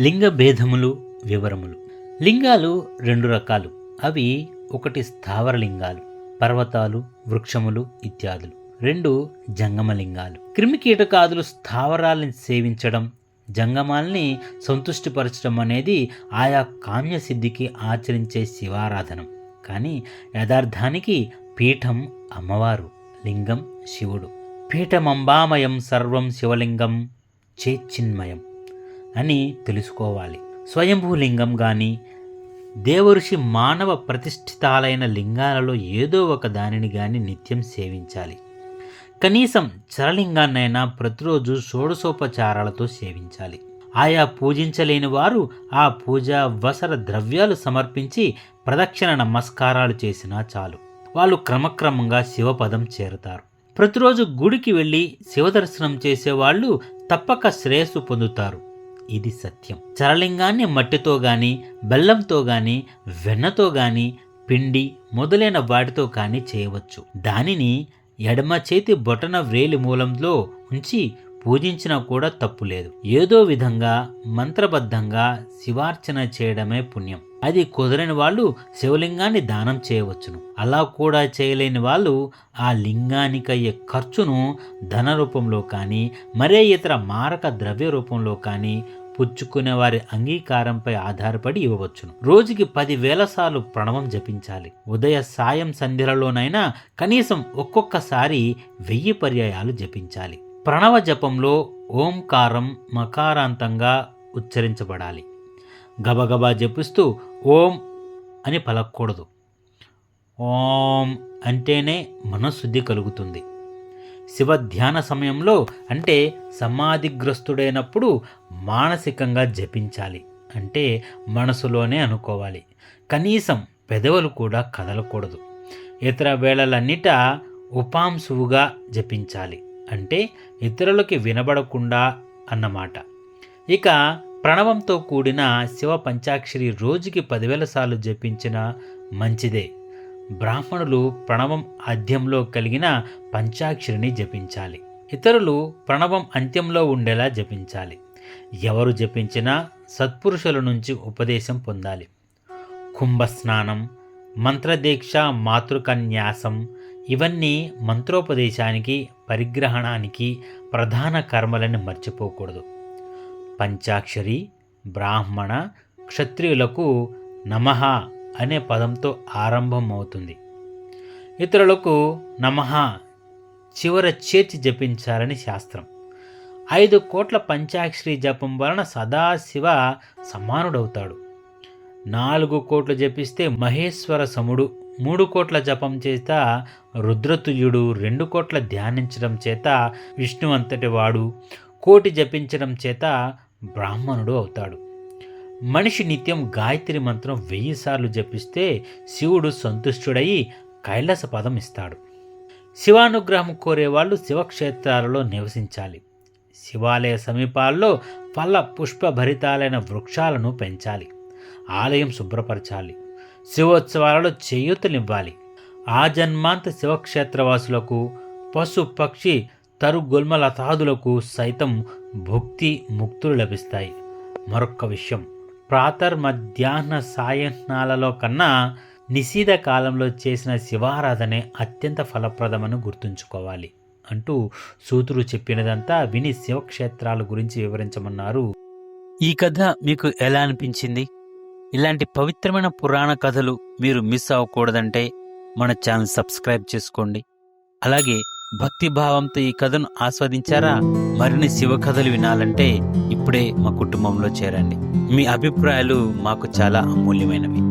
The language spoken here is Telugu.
లింగ భేదములు వివరములు. లింగాలు రెండు రకాలు. అవి ఒకటి స్థావర లింగాలు పర్వతాలు వృక్షములు ఇత్యాదులు. రెండు జంగమలింగాలు. క్రిమికీటకాదులు స్థావరాలని సేవించడం జంగమాల్ని సంతుష్టిపరచడం అనేది ఆయా కామ్య సిద్ధికి ఆచరించే శివారాధనం. కానీ యథార్థానికి పీఠం అమ్మవారు లింగం శివుడు. పీఠమంబామయం సర్వం శివలింగం చేచిన్మయం. అని తెలుసుకోవాలి. స్వయంభూలింగం కానీ దేవఋషి మానవ ప్రతిష్ఠితాలైన లింగాలలో ఏదో ఒక దానిని కానీ నిత్యం సేవించాలి. కనీసం చరలింగాన్నైనా ప్రతిరోజు షోడశోపచారాలతో సేవించాలి. ఆయా పూజించలేని వారు ఆ పూజా వసర ద్రవ్యాలు సమర్పించి ప్రదక్షిణ నమస్కారాలు చేసినా చాలు. వాళ్ళు క్రమక్రమంగా శివపదం చేరుతారు. ప్రతిరోజు గుడికి వెళ్ళి శివదర్శనం చేసేవాళ్ళు తప్పక శ్రేయస్సు పొందుతారు. ఇది సత్యం. చరలింగాన్ని మట్టితో గాని బెల్లంతో గాని వెన్నతో గాని పిండి మొదలైన వాటితో కానీ చేయవచ్చు. దానిని ఎడమ చేతి బొటన వ్రేలి మూలంలో ఉంచి పూజించినా కూడా తప్పు లేదు. ఏదో విధంగా మంత్రబద్ధంగా శివార్చన చేయడమే పుణ్యం. అది కుదరని వాళ్ళు శివలింగాన్ని దానం చేయవచ్చును. అలా కూడా చేయలేని వాళ్ళు ఆ లింగానికయ్యే ఖర్చును ధన రూపంలో కానీ మరే ఇతర మారక ద్రవ్య రూపంలో కానీ పుచ్చుకునే వారి అంగీకారంపై ఆధారపడి ఇవ్వవచ్చును. రోజుకి పదివేల సార్లు ప్రణవం జపించాలి. ఉదయ సాయం సంధ్యలలోనైనా కనీసం ఒక్కొక్కసారి వెయ్యి పర్యాయాలు జపించాలి. ప్రణవ జపంలో ఓంకారం మకారాంతంగా ఉచ్చరించబడాలి. గబగబా జపిస్తూ ఓం అని పలకూడదు ఓం అంటేనే మనశుద్ధి కలుగుతుంది. శివ ధ్యాన సమయంలో అంటే సమాధిగ్రస్తుడైనప్పుడు మానసికంగా జపించాలి. అంటే మనసులోనే అనుకోవాలి. కనీసం పెదవులు కూడా కదలకూడదు. ఇతర వేళలన్నిట ఉపాంశువుగా జపించాలి. అంటే ఇతరులకి వినబడకుండా అన్నమాట. ఇక ప్రణవంతో కూడిన శివ పంచాక్షరి రోజుకి పదివేల సార్లు జపించిన మంచిదే. బ్రాహ్మణులు ప్రణవం ఆద్యంలో కలిగిన పంచాక్షరిని జపించాలి. ఇతరులు ప్రణవం అంత్యంలో ఉండేలా జపించాలి. ఎవరు జపించినా సత్పురుషుల నుంచి ఉపదేశం పొందాలి. కుంభస్నానం మంత్రదీక్ష మాతృకన్యాసం ఇవన్నీ మంత్రోపదేశానికి పరిగ్రహణానికి ప్రధాన కర్మలని మర్చిపోకూడదు. పంచాక్షరి బ్రాహ్మణ క్షత్రియులకు నమః అనే పదంతో ఆరంభం అవుతుంది ఇతరులకు నమః చివర చేర్చి జపించాలని శాస్త్రం. ఐదు కోట్ల పంచాక్షరి జపం వలన సదాశివ సమానుడవుతాడు. నాలుగు కోట్లు జపిస్తే మహేశ్వర సముడు మూడు కోట్ల జపం చేత రుద్రతుల్యుడు రెండు కోట్ల ధ్యానించడం చేత విష్ణు అంతటి వాడు కోటి జపించడం చేత బ్రాహ్మణుడు అవుతాడు. మనిషి నిత్యం గాయత్రి మంత్రం వెయ్యి సార్లు జపిస్తే శివుడు సంతుష్టుడయి కైలాస పదం ఇస్తాడు. శివానుగ్రహం కోరేవాళ్ళు శివక్షేత్రాలలో నివసించాలి. శివాలయ సమీపాల్లో ఫల పుష్పభరితాలైన వృక్షాలను పెంచాలి. ఆలయం శుభ్రపరచాలి. శివోత్సవాలలో చేయూతనివ్వాలి. ఆ జన్మాంత శివక్షేత్రవాసులకు పశు పక్షి తరుగుల్మలతాదులకు సైతం భుక్తి ముక్తులు లభిస్తాయి. మరొక్క విషయం ప్రాతర్ మధ్యాహ్న సాయన్నాలలో కన్నా నిశీద కాలంలో చేసిన శివారాధనే అత్యంత ఫలప్రదమని గుర్తుంచుకోవాలి. అంటూ సూతురు చెప్పినదంతా విని శివక్షేత్రాల గురించి వివరించమన్నారు. ఈ కథ మీకు ఎలా అనిపించింది? ఇలాంటి పవిత్రమైన పురాణ కథలు మీరు మిస్ అవ్వకూడదంటే మన ఛానల్ సబ్స్క్రైబ్ చేసుకోండి. అలాగే భక్తి భావంతో ఈ కథను ఆస్వాదించారా? మరిన్ని శివ కథలు వినాలంటే ఇప్పుడే మా కుటుంబంలో చేరండి. మీ అభిప్రాయాలు మాకు చాలా అమూల్యమైనవి.